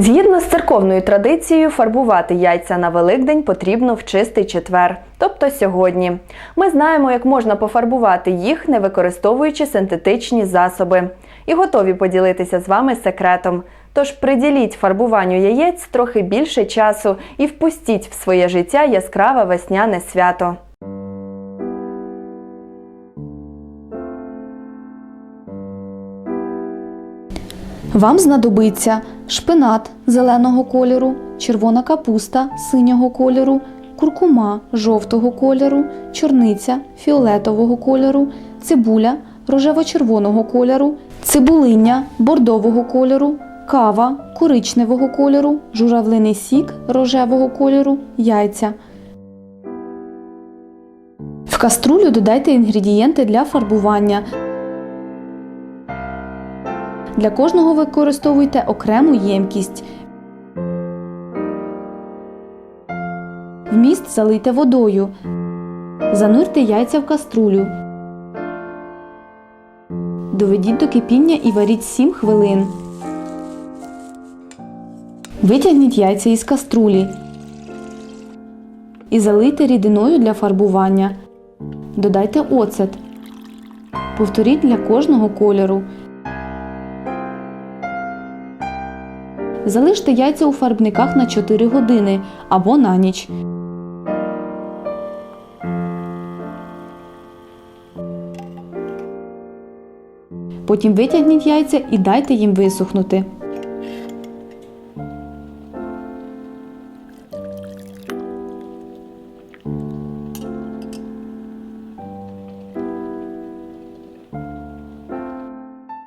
Згідно з церковною традицією, фарбувати яйця на Великдень потрібно в чистий четвер, тобто сьогодні. Ми знаємо, як можна пофарбувати їх, не використовуючи синтетичні засоби, і готові поділитися з вами секретом. Тож приділіть фарбуванню яєць трохи більше часу і впустіть в своє життя яскраве весняне свято. Вам знадобиться шпинат зеленого кольору, червона капуста синього кольору, куркума жовтого кольору, чорниця фіолетового кольору, цибуля рожево-червоного кольору, цибулиння бордового кольору, кава коричневого кольору, журавлиний сік рожевого кольору, яйця. В каструлю додайте інгредієнти для фарбування. Для кожного використовуйте окрему ємкість. Вміст залийте водою. Занурте яйця в каструлю. Доведіть до кипіння і варіть 7 хвилин. Витягніть яйця із каструлі і залийте рідиною для фарбування. Додайте оцет. Повторіть для кожного кольору. Залиште яйця у фарбниках на 4 години або на ніч. Потім витягніть яйця і дайте їм висохнути.